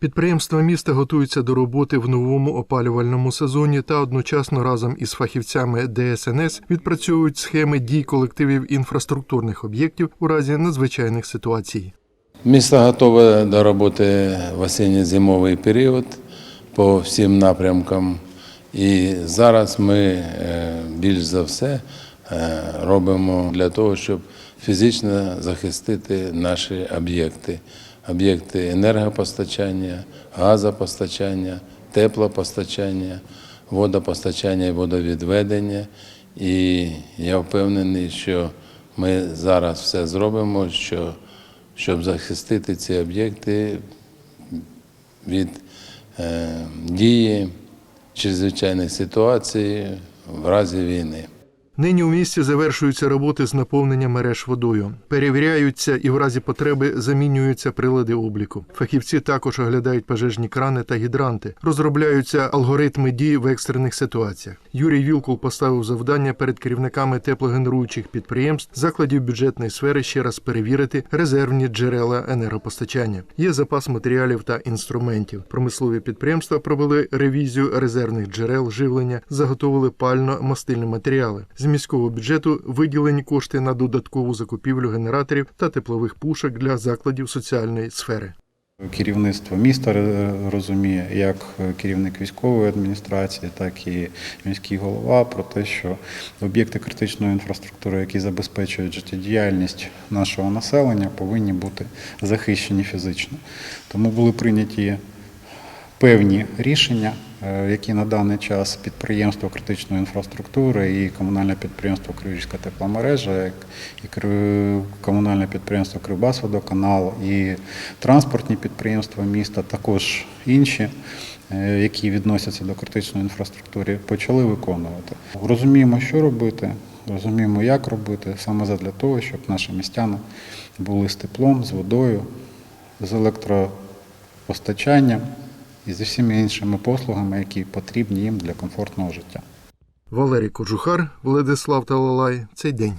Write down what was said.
Підприємства міста готуються до роботи в новому опалювальному сезоні та одночасно разом із фахівцями ДСНС відпрацьовують схеми дій колективів інфраструктурних об'єктів у разі надзвичайних ситуацій. Місто готове до роботи в осінньо-зимовий період по всім напрямкам. І зараз ми е, більш за все е, робимо для того, щоб фізично захистити наші об'єкти. Об'єкти енергопостачання, газопостачання, теплопостачання, водопостачання і водовідведення. І я впевнений, що ми зараз все зробимо, що щоб захистити ці об'єкти від е, дії чрезвичайних ситуацій в разі війни. Нині у місті завершуються роботи з наповнення мереж водою. Перевіряються і в разі потреби замінюються прилади обліку. Фахівці також оглядають пожежні крани та гідранти, розробляються алгоритми дій в екстрених ситуаціях. Юрій Вілкул поставив завдання перед керівниками теплогенеруючих підприємств закладів бюджетної сфери ще раз перевірити резервні джерела енергопостачання. Є запас матеріалів та інструментів. Промислові підприємства провели ревізію резервних джерел живлення, заготовили пально-мастильні матеріали. Міського бюджету виділені кошти на додаткову закупівлю генераторів та теплових пушок для закладів соціальної сфери. Керівництво міста розуміє, як керівник військової адміністрації, так і міський голова про те, що об'єкти критичної інфраструктури, які забезпечують життєдіяльність нашого населення, повинні бути захищені фізично. Тому були прийняті певні рішення, е, які на даний час підприємство критичної інфраструктури і комунальне підприємство Криворізька тепломережа, і комунальне підприємство Кривбасводоканал і транспортні підприємства міста, також інші, е, які відносяться до критичної інфраструктури, почали виконувати. Розуміємо, що робити, розуміємо, як робити, саме задля того, щоб наші містяни були з теплом, з водою, з електропостачанням і з усіма іншими послугами, які потрібні їм для комфортного життя. Валерій Кожухар, Владислав Талалай. Цей день.